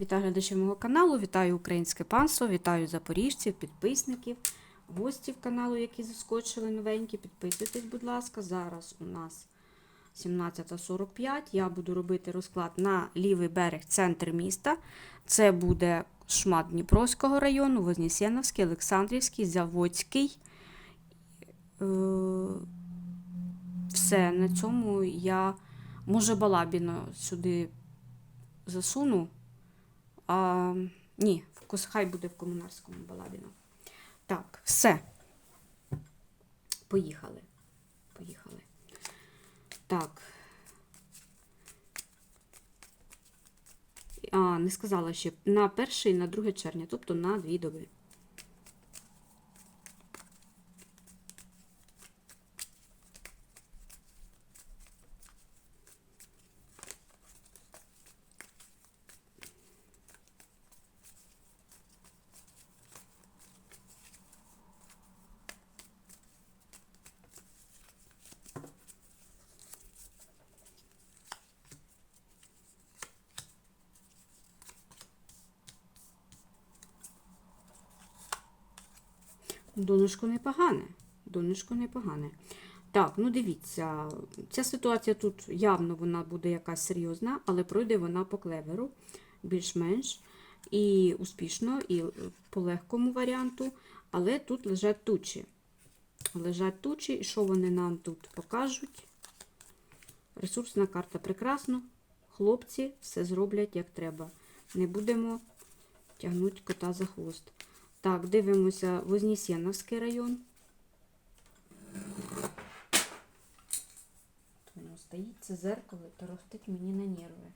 Вітаю глядачів мого каналу, вітаю українське панство, вітаю запоріжців, підписників, гостів каналу, які заскочили новенькі. Підписуйтесь, будь ласка. Зараз у нас 17.45. Я буду робити розклад на лівий берег, центр міста. Це буде шмат Дніпровського району, Вознесеновський, Олександрівський, Заводський. Е, Все, на цьому я, може, Балабіно сюди засуну. А, ні, хай буде в комунарському Балабіно. Так, все. Поїхали. Поїхали. Так. А, не сказала ще на 1 і на 2 червня, тобто на дві доби. Донечко непогане. Донечко непогане. Так, ну дивіться, ця ситуація тут явно вона буде якась серйозна, але пройде вона по клеверу більш-менш і успішно, і по легкому варіанту. Але тут лежать тучі. Лежать тучі, і що вони нам тут покажуть? Ресурсна карта прекрасно. Хлопці все зроблять як треба. Не будемо тягнути кота за хвост. Так, дивимося Вознесеновський район. Воно стоїть, це зеркало, торохтить мені на нерви.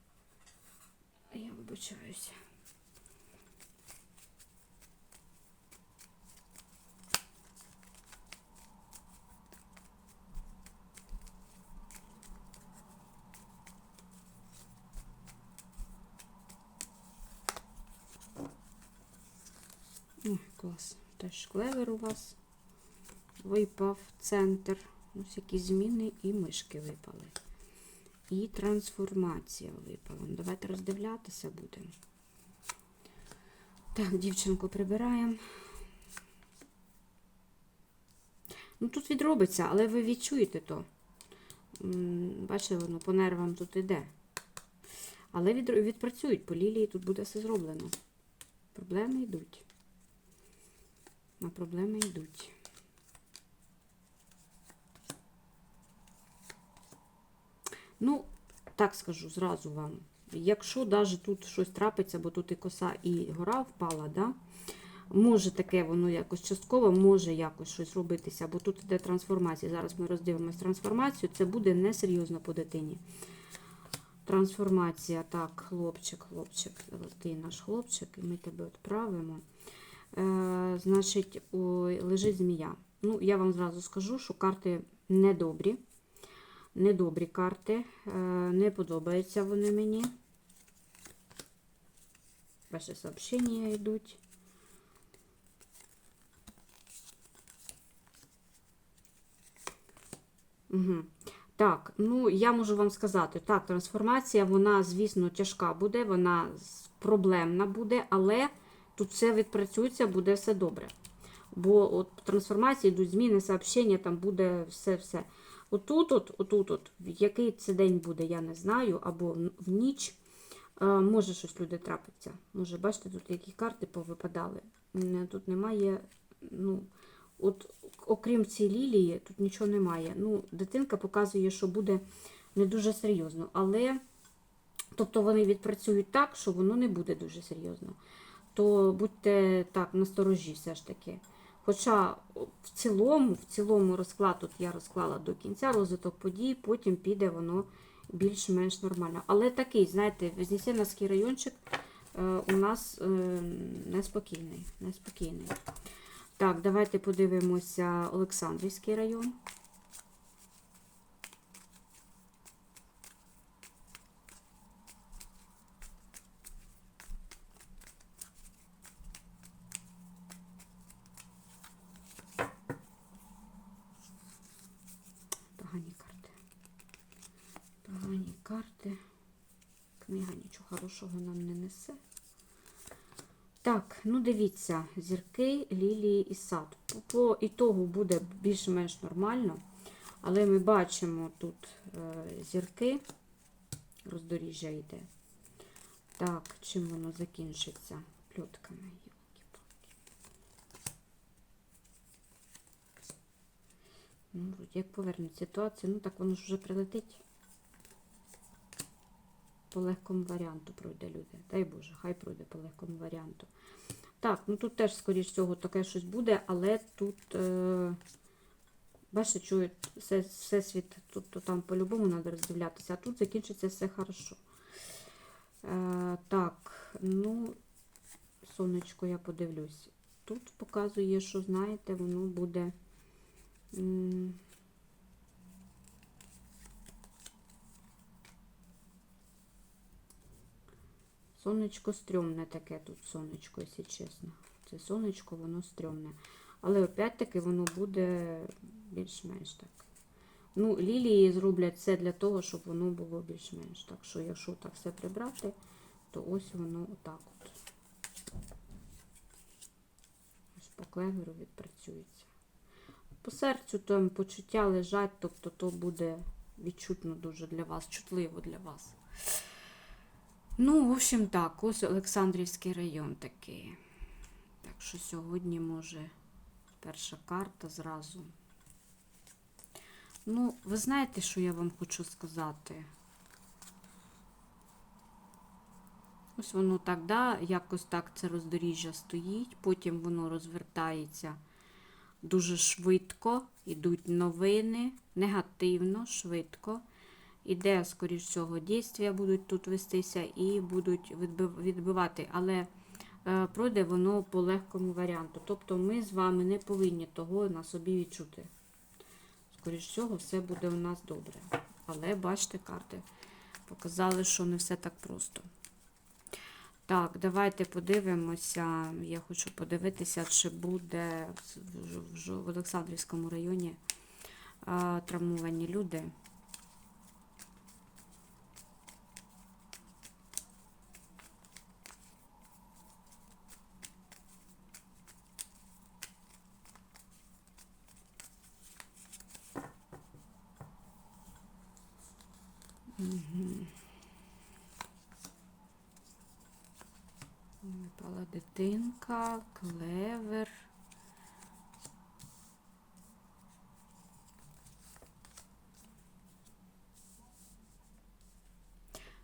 Я вибачаюся. Клас. Теж клевер у вас випав центр. Ось які зміни і мишки випали. І трансформація випала. Ну, Давайте роздивлятися будемо. Так, дівчинку прибираємо. Ну, тут відробиться, але ви відчуєте то. Бачите, воно по нервам тут іде. Але відпрацюють по лілії, тут буде все зроблено. Проблеми йдуть. На проблеми йдуть. Ну, так скажу зразу вам. Якщо навіть тут щось трапиться, бо тут і коса, і гора впала, да? може таке воно якось частково, може якось щось робитися, бо тут йде трансформація. Зараз ми роздивимося трансформацію, це буде несерйозно по дитині. Трансформація, так, хлопчик, хлопчик, ти наш хлопчик, і ми тебе відправимо. Е, значить, лежить змія. Ну, я вам зразу скажу, що карти недобрі. Недобрі карти. Е, не подобаються вони мені. Ваші сообщення йдуть. Угу. Так, ну я можу вам сказати, так, трансформація, вона, звісно, тяжка буде, вона проблемна буде, але тут все відпрацюється, буде все добре. Бо от трансформації йдуть зміни, сообщення, там буде все-все. Отут, от, отут, от, який це день буде, я не знаю, або в- ніч. е, Може щось люди трапиться. Може, бачите, тут які карти повипадали. Тут немає, ну, от окрім цієї лілії, тут нічого немає. Ну, дитинка показує, що буде не дуже серйозно. Але, тобто вони відпрацюють так, що воно не буде дуже серйозно. То будьте так, насторожі все ж таки. Хоча в цілому, в цілому розклад, тут я розклала до кінця розвиток подій, потім піде воно більш-менш нормально. Але такий, знаєте, Вознесеновський райончик е, у нас е, неспокійний. неспокійний. Так, давайте подивимося Олександрівський район. Погані карти. Погані карти. Книга нічого нам не несе. Так, ну дивіться, зірки, лілії і сад. По, ітогу буде більш-менш нормально, але ми бачимо тут е, зірки, роздоріжжя йде. Так, чим воно закінчиться? Йолки-палки. Ну, як повернуть ситуацію, ну так воно ж вже прилетить. По легкому варіанту пройде люди. Дай Боже, хай пройде по легкому варіанту. Так, ну тут теж, скоріш всього, таке щось буде, але тут, е, бачите, чують все, всесвіт, тут то там по-любому треба роздивлятися, а тут закінчиться все хорошо. Е, так, ну, сонечко, я подивлюсь. Тут показує, що, знаєте, воно буде. м, Сонечко стрьомне таке тут сонечко, якщо чесно. Це сонечко, воно стрьомне. Але опять-таки воно буде більш-менш так. Ну, лілії зроблять все для того, щоб воно було більш-менш. Так що, якщо так все прибрати, то ось воно отак от. Ось по клеверу відпрацюється. По серцю там почуття лежать, тобто то буде відчутно дуже для вас, чутливо для вас. Ну, в общем, так, ось Олександрівський район такий. Так що сьогодні може перша карта зразу. Ну, ви знаєте, що я вам хочу сказати? Ось воно так, да, якось так це роздоріжжя стоїть, потім воно розвертається дуже швидко, йдуть новини, негативно, швидко. Іде, скоріш всього, дійствия будуть тут вестися і будуть відбивати, але е, пройде воно по легкому варіанту. Тобто ми з вами не повинні того на собі відчути. Скоріш всього, все буде у нас добре. Але бачите, карти показали, що не все так просто. Так, давайте подивимося. Я хочу подивитися, чи буде в, Олександрівському районі а, травмовані люди. Випала дитинка, клевер.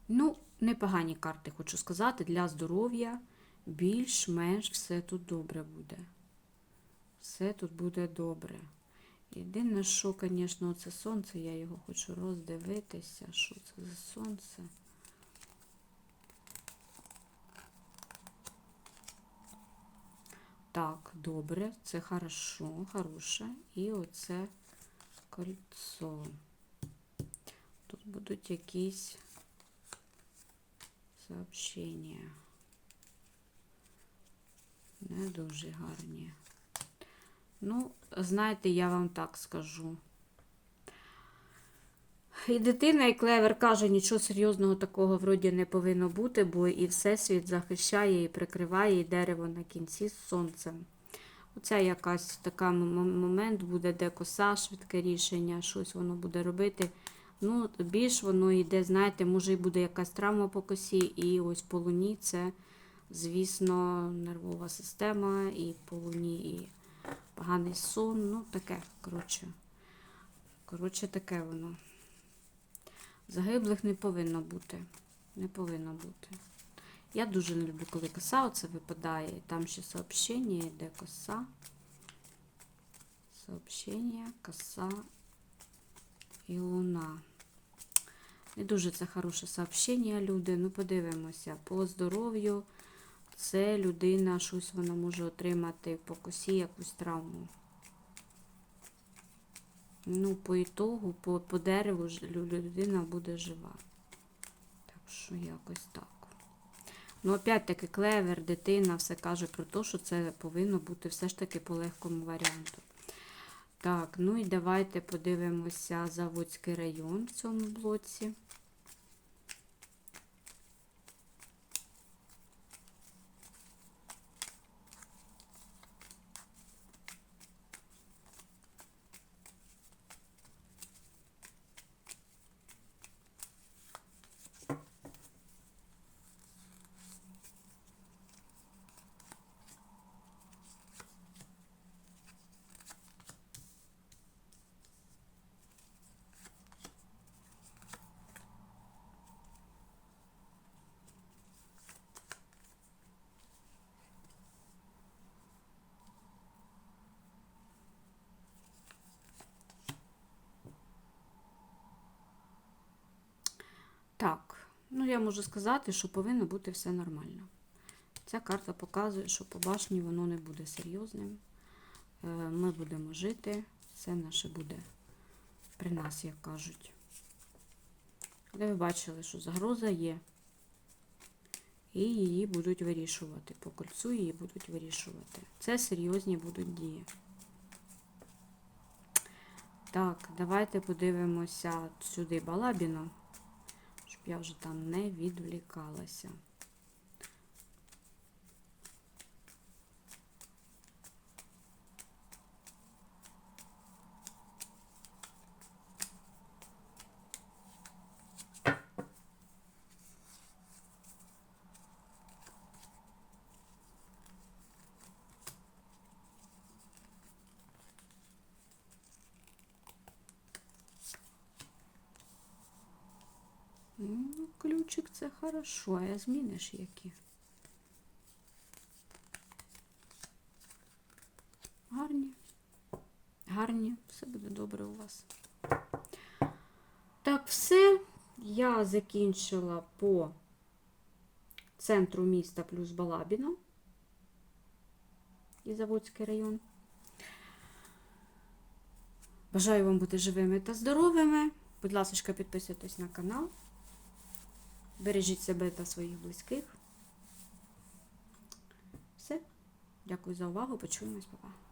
Ну, непогані карти, хочу сказати, для здоров'я більш-менш все тут добре буде. Все тут буде добре. Єдине, що, звісно, це сонце, я його хочу роздивитися. Що це за сонце? Так, добре, це хорошо, хороше. І оце кольцо. Тут будуть якісь сообщення. Не дуже гарні. Ну, знаєте, я вам так скажу. І дитина, і клевер каже, нічого серйозного такого вроді не повинно бути, бо і Всесвіт захищає, і прикриває, і дерево на кінці з сонцем. Оце якась така момент буде, де коса, швидке рішення, щось воно буде робити. Ну, більш воно йде, знаєте, може і буде якась травма по косі, і ось по луні це, звісно, нервова система, і по луні, і поганий сон. Ну, таке, коротше. Коротше, таке воно. Загиблих не повинно бути. Не повинно бути. Я дуже не люблю, коли коса оце випадає. Там ще сообщення йде коса. Сообщення, коса і луна. Не дуже це хороше сообщення, люди. Ну, подивимося. По здоров'ю це людина, щось вона може отримати по косі якусь травму. Ну, по ітогу, по, по дереву людина буде жива. Так що якось так. Ну, опять-таки, клевер, дитина, все каже про те, що це повинно бути все ж таки по легкому варіанту. Так, ну і давайте подивимося Заводський район в цьому блоці. Ну, я можу сказати, що повинно бути все нормально. Ця карта показує, що по башні воно не буде серйозним. Е, Ми будемо жити, все наше буде при нас, як кажуть. Але ви бачили, що загроза є. І її будуть вирішувати. По кольцу її будуть вирішувати. Це серйозні будуть дії. Так, давайте подивимося сюди Балабіно, я вже там не відвлікалася. Ну, ключик це хорошо, а зміни ж які. Гарні. Гарні, все буде добре у вас. Так, все. Я закінчила по центру міста плюс Балабіно і Заводський район. Бажаю вам бути живими та здоровими. Будь ласка, підписуйтесь на канал. Бережіть себе та своїх близьких. Все. Дякую за увагу. Почуємось, Па-па.